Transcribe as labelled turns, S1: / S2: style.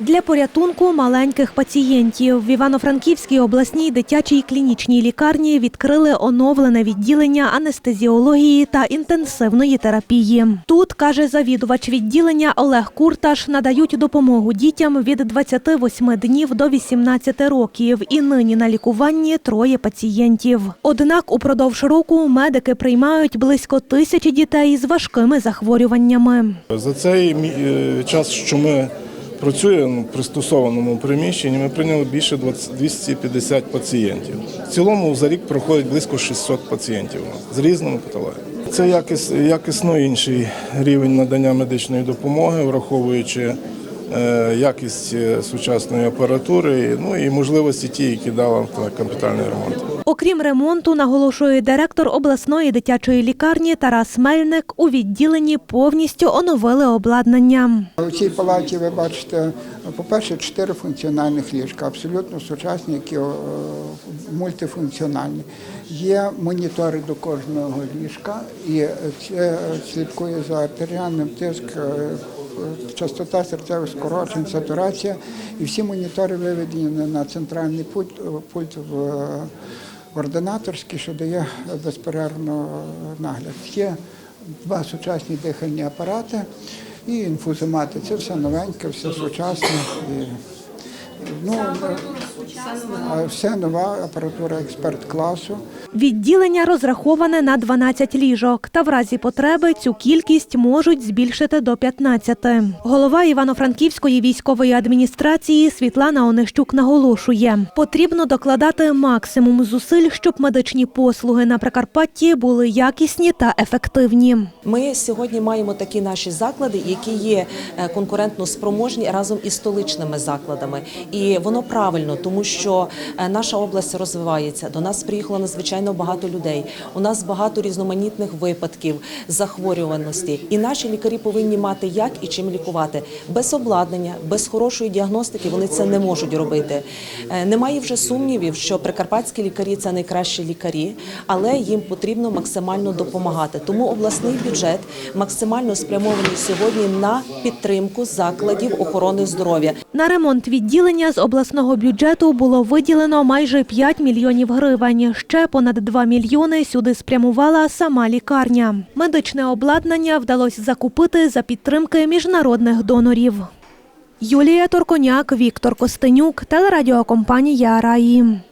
S1: Для порятунку маленьких пацієнтів в Івано-Франківській обласній дитячій клінічній лікарні відкрили оновлене відділення анестезіології та інтенсивної терапії. Тут, каже завідувач відділення Олег Курташ, надають допомогу дітям від 28 днів до 18 років. І нині на лікуванні троє пацієнтів. Однак упродовж року медики приймають близько тисячі дітей з важкими захворюваннями.
S2: За цей е, час, що ми працюємо в пристосованому приміщенні, ми прийняли більше 20 250 пацієнтів. В цілому за рік проходить близько 600 пацієнтів з різними патологіями. Це якіс, якісно інший рівень надання медичної допомоги, враховуючи е, якість е, сучасної апаратури, ну і можливості ті, які дала капітальний ремонт.
S1: Окрім ремонту, наголошує директор обласної дитячої лікарні Тарас Мельник, у відділенні повністю оновили обладнання.
S3: У цій палаті ви бачите, по-перше, чотири функціональних ліжка, абсолютно сучасні, які е, мультифункціональні. Є монітори до кожного ліжка, і це слідкує за артеріальним тиск, е, частота серцевих скорочень, сатурація. І всі монітори виведені на центральний пульт, пульт в в ординаторський, що дає безперервно нагляд. Є два сучасні дихальні апарати і інфузомати. Це все новеньке, все сучасне. І, ну, а все нова апаратура експерт класу.
S1: Відділення розраховане на 12 ліжок, та в разі потреби цю кількість можуть збільшити до 15. Голова Івано-Франківської військової адміністрації Світлана Онищук наголошує, потрібно докладати максимум зусиль, щоб медичні послуги на Прикарпатті були якісні та ефективні.
S4: Ми сьогодні маємо такі наші заклади, які є е, конкурентно спроможні разом із столичними закладами. І воно правильно, тому що е, наша область розвивається. До нас приїхало надзвичайно багато людей. У нас багато різноманітних випадків захворюваності. І наші лікарі повинні мати як і чим лікувати. Без обладнання, без хорошої діагностики вони це не можуть робити. Е, Немає вже сумнівів, що прикарпатські лікарі це найкращі лікарі, але їм потрібно максимально допомагати. Тому обласний бюджет максимально спрямований сьогодні на підтримку закладів охорони здоров'я.
S1: На ремонт відділення з обласного бюджету було виділено майже 5 мільйонів гривень. Ще понад 2 мільйони сюди спрямувала сама лікарня. Медичне обладнання вдалося закупити за підтримки міжнародних донорів. Юлія Торконяк, Віктор Костенюк, телерадіокомпанія Раї.